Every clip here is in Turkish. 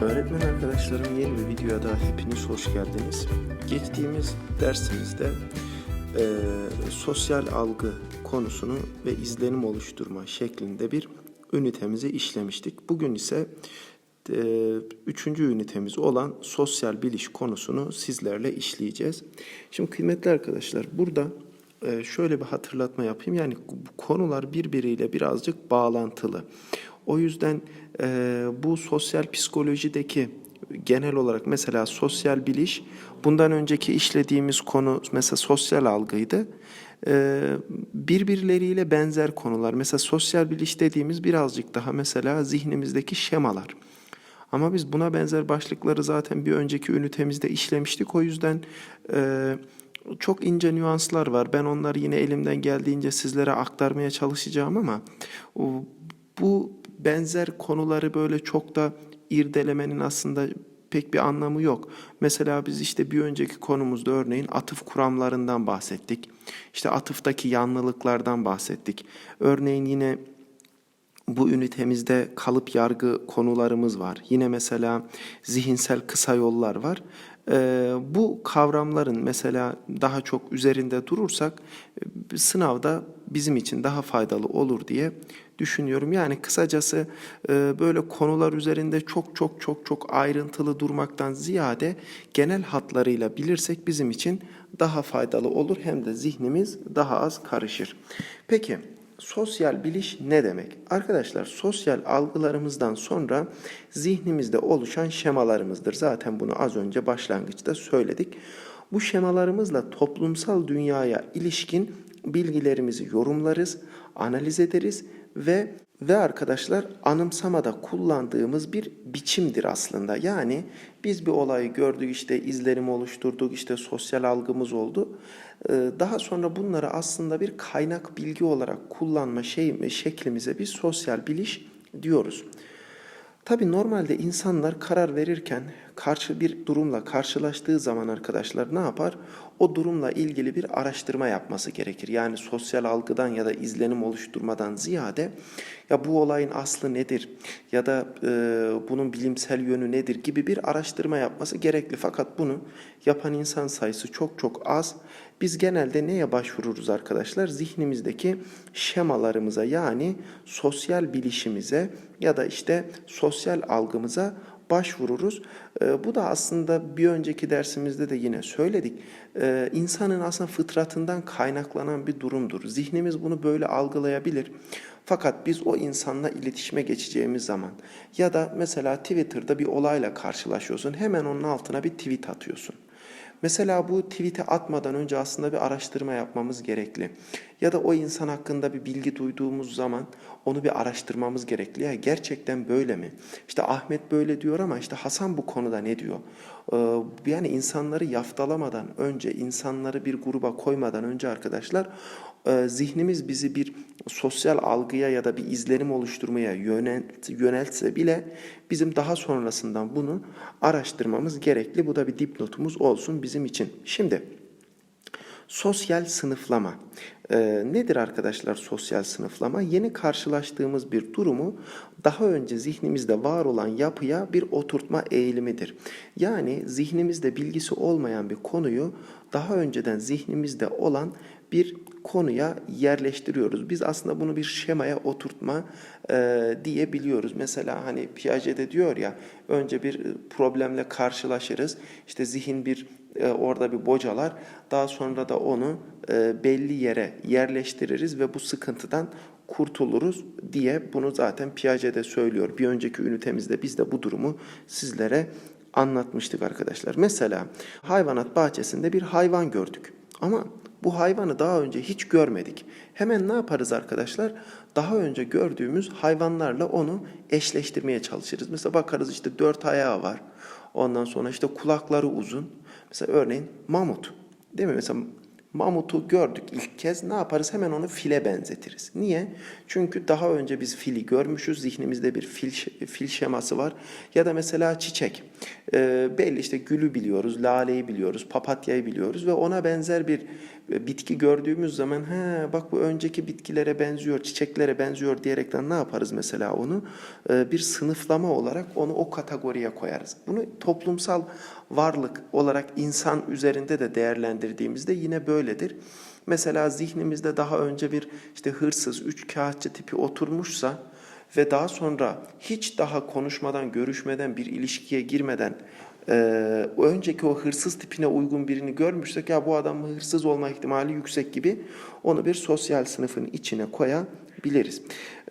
Öğretmen arkadaşlarım yeni bir videoya da hepiniz hoş geldiniz. Geçtiğimiz dersimizde e, sosyal algı konusunu ve izlenim oluşturma şeklinde bir ünitemizi işlemiştik. Bugün ise e, üçüncü ünitemiz olan sosyal biliş konusunu sizlerle işleyeceğiz. Şimdi kıymetli arkadaşlar burada şöyle bir hatırlatma yapayım. Yani konular birbiriyle birazcık bağlantılı. O yüzden e, bu sosyal psikolojideki genel olarak mesela sosyal biliş bundan önceki işlediğimiz konu mesela sosyal algıydı. E, birbirleriyle benzer konular. Mesela sosyal biliş dediğimiz birazcık daha mesela zihnimizdeki şemalar. Ama biz buna benzer başlıkları zaten bir önceki ünitemizde işlemiştik. O yüzden e, çok ince nüanslar var. Ben onları yine elimden geldiğince sizlere aktarmaya çalışacağım ama bu benzer konuları böyle çok da irdelemenin aslında pek bir anlamı yok. Mesela biz işte bir önceki konumuzda örneğin atıf kuramlarından bahsettik. İşte atıftaki yanlılıklardan bahsettik. Örneğin yine bu ünitemizde kalıp yargı konularımız var. Yine mesela zihinsel kısa yollar var. Ee, bu kavramların mesela daha çok üzerinde durursak e, sınavda bizim için daha faydalı olur diye düşünüyorum. Yani kısacası e, böyle konular üzerinde çok çok çok çok ayrıntılı durmaktan ziyade genel hatlarıyla bilirsek bizim için daha faydalı olur hem de zihnimiz daha az karışır. Peki Sosyal biliş ne demek? Arkadaşlar sosyal algılarımızdan sonra zihnimizde oluşan şemalarımızdır. Zaten bunu az önce başlangıçta söyledik. Bu şemalarımızla toplumsal dünyaya ilişkin bilgilerimizi yorumlarız, analiz ederiz ve ve arkadaşlar anımsamada kullandığımız bir biçimdir aslında. Yani biz bir olayı gördük işte izlenim oluşturduk işte sosyal algımız oldu. Ee, daha sonra bunları aslında bir kaynak bilgi olarak kullanma şey, şeklimize bir sosyal biliş diyoruz. Tabi normalde insanlar karar verirken karşı bir durumla karşılaştığı zaman arkadaşlar ne yapar? O durumla ilgili bir araştırma yapması gerekir. Yani sosyal algıdan ya da izlenim oluşturmadan ziyade ya bu olayın aslı nedir ya da e, bunun bilimsel yönü nedir gibi bir araştırma yapması gerekli. Fakat bunu yapan insan sayısı çok çok az. Biz genelde neye başvururuz arkadaşlar? Zihnimizdeki şemalarımıza yani sosyal bilişimize ya da işte sosyal algımıza başvururuz. E, bu da aslında bir önceki dersimizde de yine söyledik. E, insanın aslında fıtratından kaynaklanan bir durumdur. Zihnimiz bunu böyle algılayabilir. Fakat biz o insanla iletişime geçeceğimiz zaman ya da mesela Twitter'da bir olayla karşılaşıyorsun hemen onun altına bir tweet atıyorsun. Mesela bu tweet'i atmadan önce aslında bir araştırma yapmamız gerekli. Ya da o insan hakkında bir bilgi duyduğumuz zaman onu bir araştırmamız gerekli. Ya gerçekten böyle mi? İşte Ahmet böyle diyor ama işte Hasan bu konuda ne diyor? Ee, yani insanları yaftalamadan önce, insanları bir gruba koymadan önce arkadaşlar e, zihnimiz bizi bir sosyal algıya ya da bir izlenim oluşturmaya yönelt, yöneltse bile bizim daha sonrasından bunu araştırmamız gerekli. Bu da bir dipnotumuz olsun bizim için. Şimdi sosyal sınıflama. Ee, nedir arkadaşlar sosyal sınıflama? Yeni karşılaştığımız bir durumu daha önce zihnimizde var olan yapıya bir oturtma eğilimidir. Yani zihnimizde bilgisi olmayan bir konuyu daha önceden zihnimizde olan bir konuya yerleştiriyoruz. Biz aslında bunu bir şemaya oturtma e, diyebiliyoruz. Mesela hani Piaget'de diyor ya önce bir problemle karşılaşırız. İşte zihin bir e, orada bir bocalar. Daha sonra da onu e, belli yere yerleştiririz ve bu sıkıntıdan kurtuluruz diye bunu zaten Piaget'de söylüyor. Bir önceki ünitemizde biz de bu durumu sizlere anlatmıştık arkadaşlar. Mesela hayvanat bahçesinde bir hayvan gördük. Ama bu hayvanı daha önce hiç görmedik. Hemen ne yaparız arkadaşlar? Daha önce gördüğümüz hayvanlarla onu eşleştirmeye çalışırız. Mesela bakarız işte dört ayağı var. Ondan sonra işte kulakları uzun. Mesela örneğin mamut. Değil mi? Mesela Mamutu gördük ilk kez ne yaparız? Hemen onu file benzetiriz. Niye? Çünkü daha önce biz fili görmüşüz. Zihnimizde bir fil, fil şeması var. Ya da mesela çiçek. E, belli işte gülü biliyoruz, laleyi biliyoruz, papatyayı biliyoruz ve ona benzer bir ve bitki gördüğümüz zaman he bak bu önceki bitkilere benziyor, çiçeklere benziyor diyerekten ne yaparız mesela onu? Ee, bir sınıflama olarak onu o kategoriye koyarız. Bunu toplumsal varlık olarak insan üzerinde de değerlendirdiğimizde yine böyledir. Mesela zihnimizde daha önce bir işte hırsız, üç kağıtçı tipi oturmuşsa ve daha sonra hiç daha konuşmadan, görüşmeden, bir ilişkiye girmeden e, önceki o hırsız tipine uygun birini görmüşsek ya bu adam hırsız olma ihtimali yüksek gibi onu bir sosyal sınıfın içine koyabiliriz.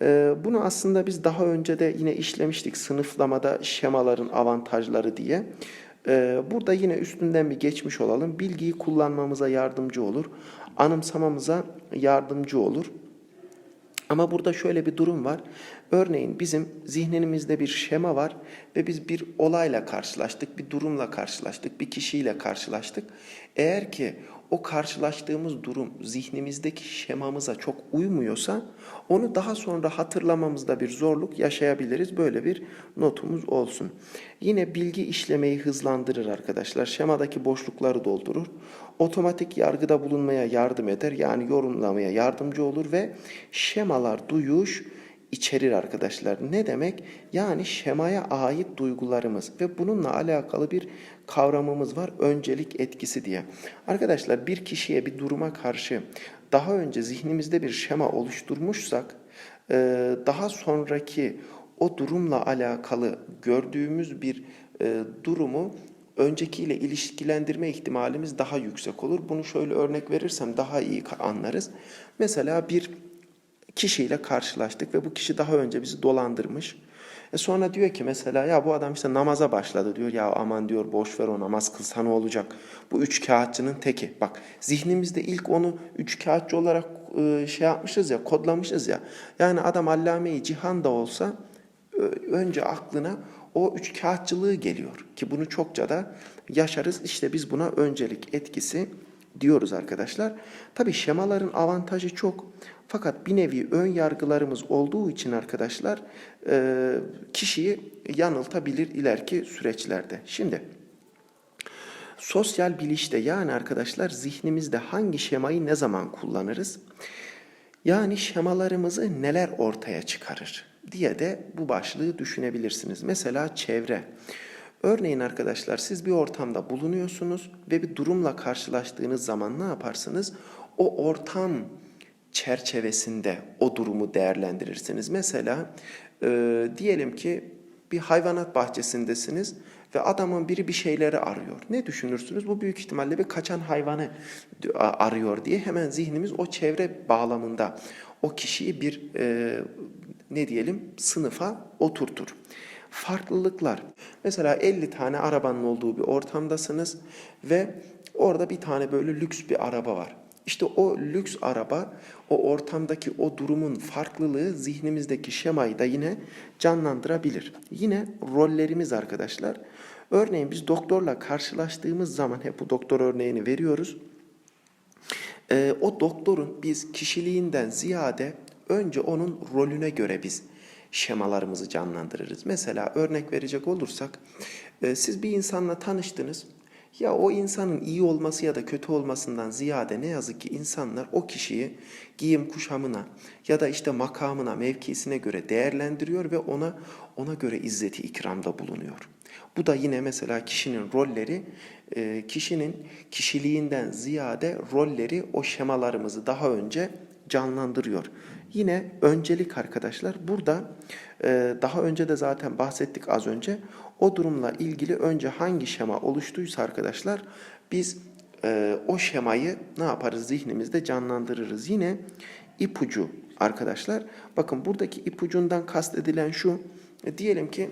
E, bunu aslında biz daha önce de yine işlemiştik sınıflamada şemaların avantajları diye. E, burada yine üstünden bir geçmiş olalım. Bilgiyi kullanmamıza yardımcı olur. Anımsamamıza yardımcı olur. Ama burada şöyle bir durum var. Örneğin bizim zihnimizde bir şema var ve biz bir olayla karşılaştık, bir durumla karşılaştık, bir kişiyle karşılaştık. Eğer ki o karşılaştığımız durum zihnimizdeki şemamıza çok uymuyorsa onu daha sonra hatırlamamızda bir zorluk yaşayabiliriz. Böyle bir notumuz olsun. Yine bilgi işlemeyi hızlandırır arkadaşlar. Şemadaki boşlukları doldurur. Otomatik yargıda bulunmaya yardım eder. Yani yorumlamaya yardımcı olur ve şemalar duyuş, içerir arkadaşlar. Ne demek? Yani şemaya ait duygularımız ve bununla alakalı bir kavramımız var. Öncelik etkisi diye. Arkadaşlar bir kişiye bir duruma karşı daha önce zihnimizde bir şema oluşturmuşsak e, daha sonraki o durumla alakalı gördüğümüz bir e, durumu öncekiyle ilişkilendirme ihtimalimiz daha yüksek olur. Bunu şöyle örnek verirsem daha iyi anlarız. Mesela bir kişiyle karşılaştık ve bu kişi daha önce bizi dolandırmış. E sonra diyor ki mesela ya bu adam işte namaza başladı diyor. Ya aman diyor boş ver o namaz kılsa ne olacak? Bu üç kağıtçının teki. Bak zihnimizde ilk onu üç kağıtçı olarak e, şey yapmışız ya kodlamışız ya. Yani adam allame-i cihan da olsa önce aklına o üç kağıtçılığı geliyor. Ki bunu çokça da yaşarız. İşte biz buna öncelik etkisi diyoruz arkadaşlar. Tabi şemaların avantajı çok. Fakat bir nevi ön yargılarımız olduğu için arkadaşlar e, kişiyi yanıltabilir ileriki süreçlerde. Şimdi sosyal bilişte yani arkadaşlar zihnimizde hangi şemayı ne zaman kullanırız? Yani şemalarımızı neler ortaya çıkarır diye de bu başlığı düşünebilirsiniz. Mesela çevre. Örneğin arkadaşlar siz bir ortamda bulunuyorsunuz ve bir durumla karşılaştığınız zaman ne yaparsınız? O ortam çerçevesinde o durumu değerlendirirsiniz. Mesela e, diyelim ki bir hayvanat bahçesindesiniz ve adamın biri bir şeyleri arıyor. Ne düşünürsünüz? Bu büyük ihtimalle bir kaçan hayvanı arıyor diye hemen zihnimiz o çevre bağlamında o kişiyi bir e, ne diyelim sınıfa oturtur. Farklılıklar. Mesela 50 tane arabanın olduğu bir ortamdasınız ve orada bir tane böyle lüks bir araba var. İşte o lüks araba o ortamdaki o durumun farklılığı zihnimizdeki şemayı da yine canlandırabilir. Yine rollerimiz arkadaşlar. Örneğin biz doktorla karşılaştığımız zaman hep bu doktor örneğini veriyoruz. Ee, o doktorun biz kişiliğinden ziyade önce onun rolüne göre biz şemalarımızı canlandırırız. Mesela örnek verecek olursak e, siz bir insanla tanıştınız. Ya o insanın iyi olması ya da kötü olmasından ziyade ne yazık ki insanlar o kişiyi giyim kuşamına ya da işte makamına, mevkisine göre değerlendiriyor ve ona ona göre izzeti ikramda bulunuyor. Bu da yine mesela kişinin rolleri, e, kişinin kişiliğinden ziyade rolleri o şemalarımızı daha önce canlandırıyor. Yine öncelik arkadaşlar. Burada e, daha önce de zaten bahsettik az önce. O durumla ilgili önce hangi şema oluştuysa arkadaşlar biz e, o şemayı ne yaparız? Zihnimizde canlandırırız. Yine ipucu arkadaşlar. Bakın buradaki ipucundan kastedilen şu. E, diyelim ki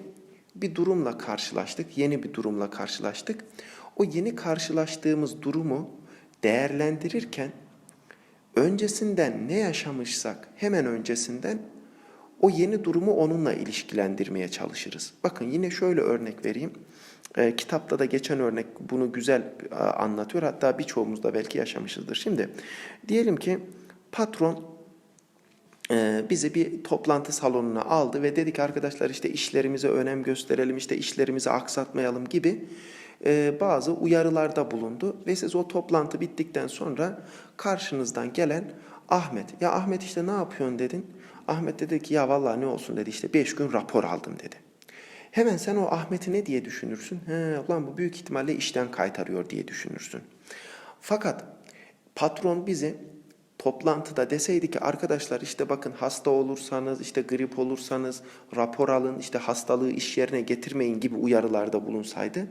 bir durumla karşılaştık yeni bir durumla karşılaştık. O yeni karşılaştığımız durumu değerlendirirken öncesinden ne yaşamışsak hemen öncesinden o yeni durumu onunla ilişkilendirmeye çalışırız. Bakın yine şöyle örnek vereyim. E, kitapta da geçen örnek bunu güzel e, anlatıyor. Hatta birçoğumuz da belki yaşamışızdır. Şimdi diyelim ki patron bizi bir toplantı salonuna aldı ve dedi ki arkadaşlar işte işlerimize önem gösterelim, işte işlerimizi aksatmayalım gibi e, bazı uyarılarda bulundu. Ve siz o toplantı bittikten sonra karşınızdan gelen Ahmet, ya Ahmet işte ne yapıyorsun dedin. Ahmet dedi ki ya vallahi ne olsun dedi işte beş gün rapor aldım dedi. Hemen sen o Ahmet'i ne diye düşünürsün? He, ulan bu büyük ihtimalle işten kaytarıyor diye düşünürsün. Fakat patron bizi toplantıda deseydi ki arkadaşlar işte bakın hasta olursanız işte grip olursanız rapor alın işte hastalığı iş yerine getirmeyin gibi uyarılarda bulunsaydı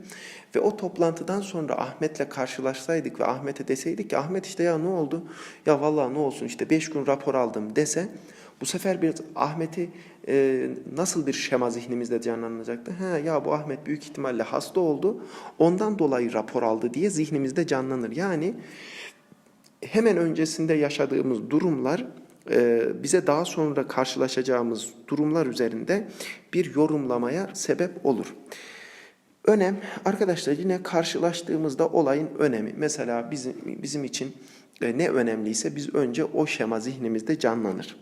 ve o toplantıdan sonra Ahmet'le karşılaşsaydık ve Ahmet'e deseydik ki Ahmet işte ya ne oldu ya vallahi ne olsun işte 5 gün rapor aldım dese bu sefer bir Ahmet'i e, nasıl bir şema zihnimizde canlanacaktı? Ha ya bu Ahmet büyük ihtimalle hasta oldu. Ondan dolayı rapor aldı diye zihnimizde canlanır. Yani hemen öncesinde yaşadığımız durumlar e, bize daha sonra karşılaşacağımız durumlar üzerinde bir yorumlamaya sebep olur. Önem arkadaşlar yine karşılaştığımızda olayın önemi. Mesela bizim bizim için e, ne önemliyse biz önce o şema zihnimizde canlanır.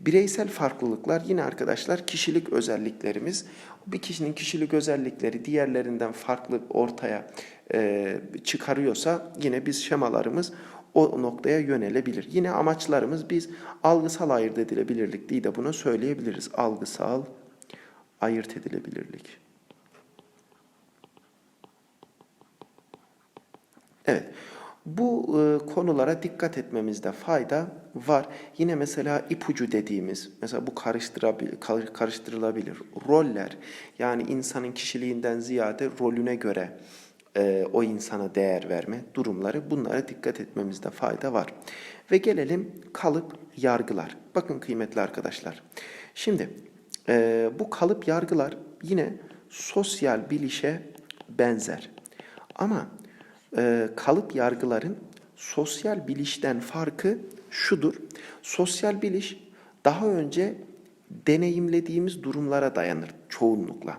Bireysel farklılıklar yine arkadaşlar kişilik özelliklerimiz. Bir kişinin kişilik özellikleri diğerlerinden farklı ortaya e, çıkarıyorsa yine biz şemalarımız o noktaya yönelebilir. Yine amaçlarımız biz algısal ayırt edilebilirlik diye de buna söyleyebiliriz. Algısal ayırt edilebilirlik. Evet. Bu e, konulara dikkat etmemizde fayda var. Yine mesela ipucu dediğimiz, mesela bu karıştırılabilir. Roller, yani insanın kişiliğinden ziyade rolüne göre e, o insana değer verme durumları bunlara dikkat etmemizde fayda var. Ve gelelim kalıp yargılar. Bakın kıymetli arkadaşlar. Şimdi e, bu kalıp yargılar yine sosyal bilişe benzer. Ama e, kalıp yargıların sosyal bilişten farkı şudur. Sosyal biliş daha önce deneyimlediğimiz durumlara dayanır çoğunlukla.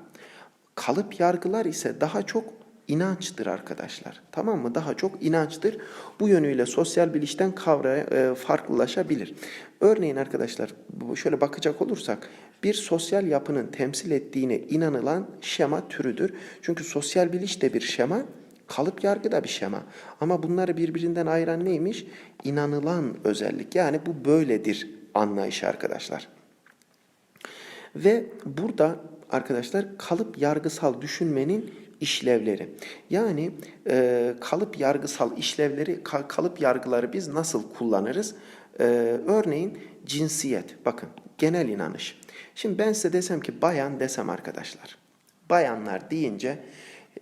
Kalıp yargılar ise daha çok inançtır arkadaşlar. Tamam mı? Daha çok inançtır. Bu yönüyle sosyal bilişten kavraya e, farklılaşabilir. Örneğin arkadaşlar şöyle bakacak olursak bir sosyal yapının temsil ettiğine inanılan şema türüdür. Çünkü sosyal biliş de bir şema, kalıp yargı da bir şema. Ama bunları birbirinden ayıran neymiş? İnanılan özellik. Yani bu böyledir anlayışı arkadaşlar. Ve burada arkadaşlar kalıp yargısal düşünmenin işlevleri. Yani e, kalıp yargısal işlevleri, kalıp yargıları biz nasıl kullanırız? E, örneğin cinsiyet, bakın genel inanış. Şimdi ben size desem ki bayan desem arkadaşlar. Bayanlar deyince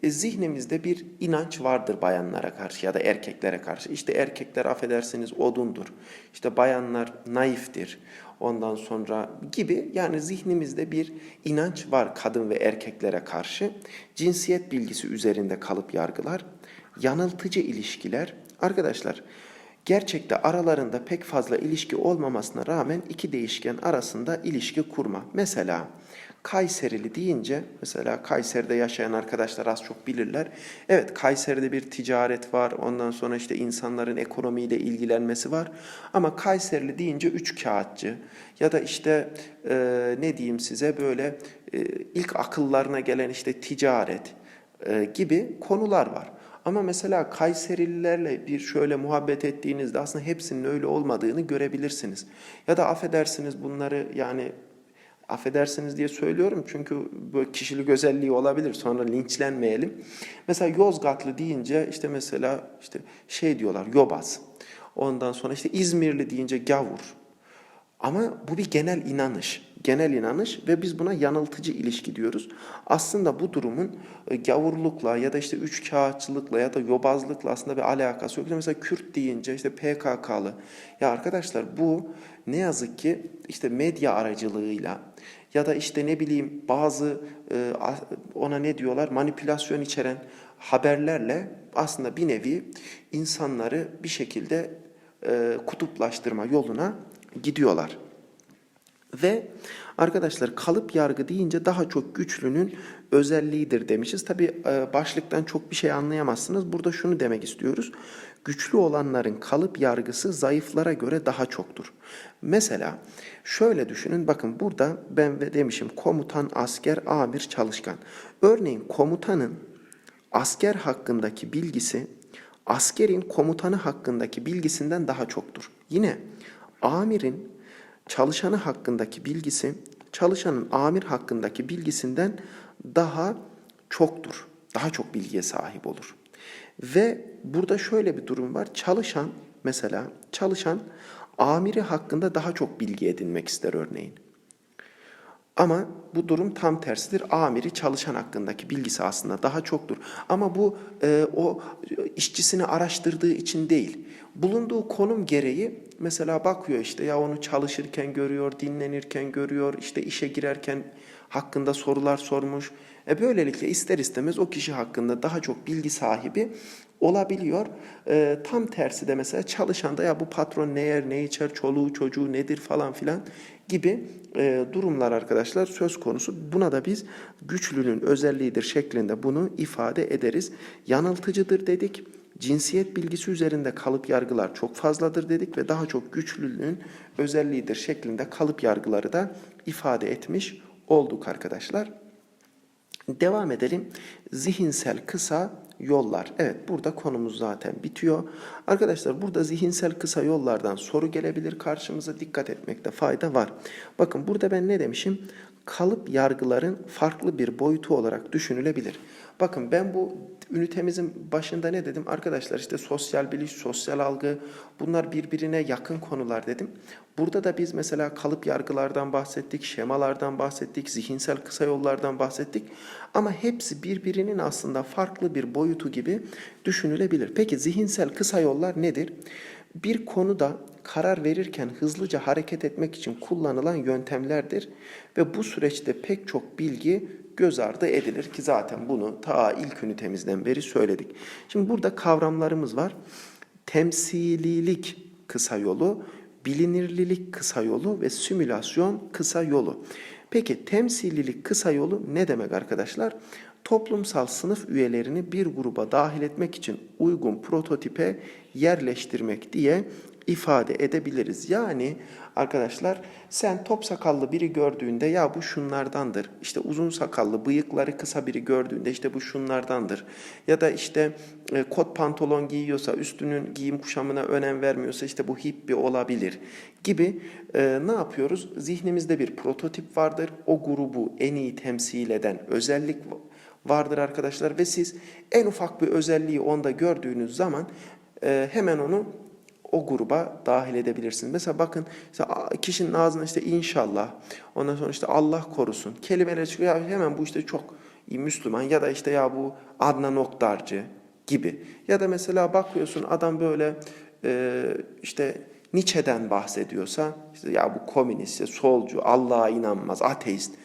e, zihnimizde bir inanç vardır bayanlara karşı ya da erkeklere karşı. İşte erkekler affedersiniz odundur. İşte bayanlar naiftir. Ondan sonra gibi yani zihnimizde bir inanç var kadın ve erkeklere karşı. Cinsiyet bilgisi üzerinde kalıp yargılar, yanıltıcı ilişkiler. Arkadaşlar gerçekte aralarında pek fazla ilişki olmamasına rağmen iki değişken arasında ilişki kurma. Mesela Kayserili deyince mesela Kayseri'de yaşayan arkadaşlar az çok bilirler. Evet Kayseri'de bir ticaret var. Ondan sonra işte insanların ekonomiyle ilgilenmesi var. Ama Kayserili deyince üç kağıtçı ya da işte e, ne diyeyim size böyle e, ilk akıllarına gelen işte ticaret e, gibi konular var. Ama mesela Kayserililerle bir şöyle muhabbet ettiğinizde aslında hepsinin öyle olmadığını görebilirsiniz. Ya da affedersiniz bunları yani affedersiniz diye söylüyorum çünkü böyle kişilik özelliği olabilir sonra linçlenmeyelim. Mesela Yozgatlı deyince işte mesela işte şey diyorlar yobaz. Ondan sonra işte İzmirli deyince gavur. Ama bu bir genel inanış. Genel inanış ve biz buna yanıltıcı ilişki diyoruz. Aslında bu durumun e, gavurlukla ya da işte üç kağıtçılıkla ya da yobazlıkla aslında bir alakası yok. Mesela Kürt deyince işte PKK'lı. Ya arkadaşlar bu ne yazık ki işte medya aracılığıyla ya da işte ne bileyim bazı e, ona ne diyorlar manipülasyon içeren haberlerle aslında bir nevi insanları bir şekilde e, kutuplaştırma yoluna gidiyorlar. Ve arkadaşlar kalıp yargı deyince daha çok güçlünün özelliğidir demişiz. Tabi e, başlıktan çok bir şey anlayamazsınız. Burada şunu demek istiyoruz. güçlü olanların kalıp yargısı zayıflara göre daha çoktur. Mesela şöyle düşünün bakın burada ben ve demişim komutan, asker, amir, çalışkan. Örneğin komutanın asker hakkındaki bilgisi askerin komutanı hakkındaki bilgisinden daha çoktur. Yine amirin çalışanı hakkındaki bilgisi çalışanın amir hakkındaki bilgisinden daha çoktur. Daha çok bilgiye sahip olur. Ve burada şöyle bir durum var. Çalışan mesela çalışan amiri hakkında daha çok bilgi edinmek ister örneğin. Ama bu durum tam tersidir. Amiri çalışan hakkındaki bilgisi aslında daha çoktur. Ama bu e, o işçisini araştırdığı için değil. Bulunduğu konum gereği mesela bakıyor işte ya onu çalışırken görüyor, dinlenirken görüyor, işte işe girerken hakkında sorular sormuş. E böylelikle ister istemez o kişi hakkında daha çok bilgi sahibi olabiliyor. E, tam tersi de mesela çalışan da ya bu patron ne yer, ne içer, çoluğu çocuğu nedir falan filan gibi e, durumlar arkadaşlar söz konusu. Buna da biz güçlünün özelliğidir şeklinde bunu ifade ederiz. Yanıltıcıdır dedik. Cinsiyet bilgisi üzerinde kalıp yargılar çok fazladır dedik ve daha çok güçlülüğün özelliğidir şeklinde kalıp yargıları da ifade etmiş olduk arkadaşlar. Devam edelim. Zihinsel kısa yollar. Evet burada konumuz zaten bitiyor. Arkadaşlar burada zihinsel kısa yollardan soru gelebilir karşımıza dikkat etmekte fayda var. Bakın burada ben ne demişim? Kalıp yargıların farklı bir boyutu olarak düşünülebilir. Bakın ben bu ünitemizin başında ne dedim? Arkadaşlar işte sosyal biliş, sosyal algı bunlar birbirine yakın konular dedim. Burada da biz mesela kalıp yargılardan bahsettik, şemalardan bahsettik, zihinsel kısa yollardan bahsettik. Ama hepsi birbirinin aslında farklı bir boyutu gibi düşünülebilir. Peki zihinsel kısa yollar nedir? Bir konuda karar verirken hızlıca hareket etmek için kullanılan yöntemlerdir ve bu süreçte pek çok bilgi göz ardı edilir ki zaten bunu ta ilk ünitemizden beri söyledik. Şimdi burada kavramlarımız var. Temsililik kısa yolu, bilinirlilik kısa yolu ve simülasyon kısa yolu. Peki temsililik kısa yolu ne demek arkadaşlar? Toplumsal sınıf üyelerini bir gruba dahil etmek için uygun prototipe yerleştirmek diye ifade edebiliriz. Yani arkadaşlar sen top sakallı biri gördüğünde ya bu şunlardandır. İşte uzun sakallı, bıyıkları kısa biri gördüğünde işte bu şunlardandır. Ya da işte e, kot pantolon giyiyorsa, üstünün giyim kuşamına önem vermiyorsa işte bu hippi olabilir gibi e, ne yapıyoruz? Zihnimizde bir prototip vardır. O grubu en iyi temsil eden özellik vardır arkadaşlar ve siz en ufak bir özelliği onda gördüğünüz zaman e, hemen onu o gruba dahil edebilirsiniz. Mesela bakın işte kişinin ağzına işte inşallah, ondan sonra işte Allah korusun kelimeler çıkıyor. Ya hemen bu işte çok Müslüman ya da işte ya bu Adnan Oktarcı gibi. Ya da mesela bakıyorsun adam böyle e, işte Nietzsche'den bahsediyorsa işte ya bu komünist, solcu, Allah'a inanmaz, ateist.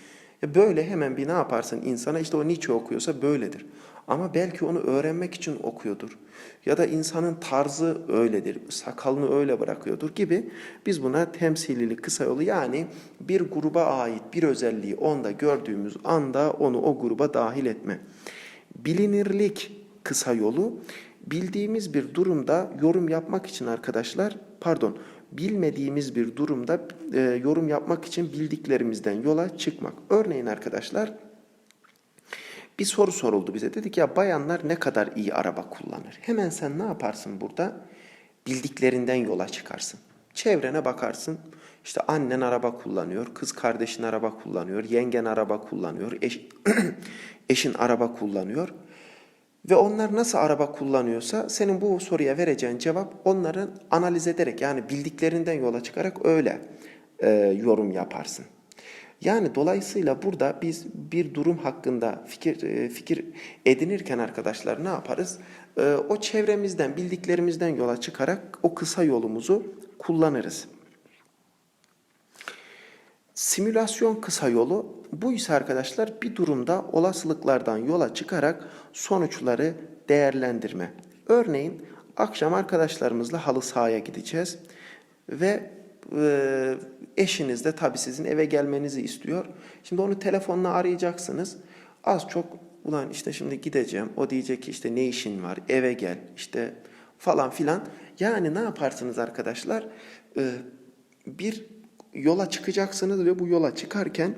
Ya böyle hemen bir ne yaparsın insana işte o Nietzsche okuyorsa böyledir. Ama belki onu öğrenmek için okuyordur. Ya da insanın tarzı öyledir, sakalını öyle bırakıyordur gibi biz buna temsililik kısa yolu yani bir gruba ait bir özelliği onda gördüğümüz anda onu o gruba dahil etme. Bilinirlik kısa yolu bildiğimiz bir durumda yorum yapmak için arkadaşlar pardon bilmediğimiz bir durumda e, yorum yapmak için bildiklerimizden yola çıkmak. Örneğin arkadaşlar bir soru soruldu bize. Dedik ya bayanlar ne kadar iyi araba kullanır? Hemen sen ne yaparsın burada? Bildiklerinden yola çıkarsın. Çevrene bakarsın. İşte annen araba kullanıyor, kız kardeşin araba kullanıyor, yengen araba kullanıyor, eş, eşin araba kullanıyor. Ve onlar nasıl araba kullanıyorsa senin bu soruya vereceğin cevap onların analiz ederek yani bildiklerinden yola çıkarak öyle e, yorum yaparsın. Yani dolayısıyla burada biz bir durum hakkında fikir e, fikir edinirken arkadaşlar ne yaparız? E, o çevremizden, bildiklerimizden yola çıkarak o kısa yolumuzu kullanırız. Simülasyon kısa yolu bu ise arkadaşlar bir durumda olasılıklardan yola çıkarak sonuçları değerlendirme. Örneğin akşam arkadaşlarımızla halı sahaya gideceğiz ve e, eşiniz de tabii sizin eve gelmenizi istiyor. Şimdi onu telefonla arayacaksınız. Az çok ulan işte şimdi gideceğim. O diyecek ki işte ne işin var eve gel. İşte falan filan. Yani ne yaparsınız arkadaşlar? Ee, bir yola çıkacaksınız ve bu yola çıkarken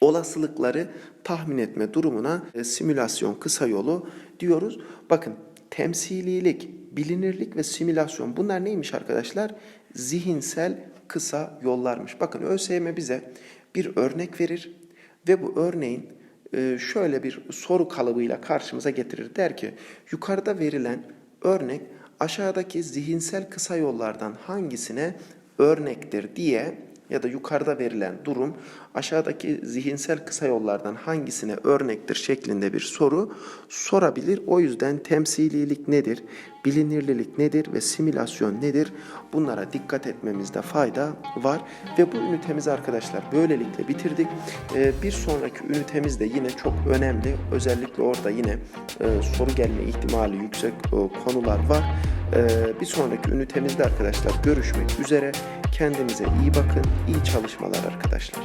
olasılıkları tahmin etme durumuna e, simülasyon kısa yolu diyoruz. Bakın temsililik, bilinirlik ve simülasyon bunlar neymiş arkadaşlar? Zihinsel kısa yollarmış. Bakın ÖSYM bize bir örnek verir ve bu örneğin e, şöyle bir soru kalıbıyla karşımıza getirir. Der ki yukarıda verilen örnek aşağıdaki zihinsel kısa yollardan hangisine örnektir diye ya da yukarıda verilen durum aşağıdaki zihinsel kısa yollardan hangisine örnektir şeklinde bir soru sorabilir. O yüzden temsililik nedir, bilinirlilik nedir ve simülasyon nedir bunlara dikkat etmemizde fayda var. Ve bu ünitemizi arkadaşlar böylelikle bitirdik. Ee, bir sonraki ünitemiz de yine çok önemli. Özellikle orada yine e, soru gelme ihtimali yüksek e, konular var. Ee, bir sonraki ünitemizde arkadaşlar görüşmek üzere. Kendinize iyi bakın. İyi çalışmalar arkadaşlar.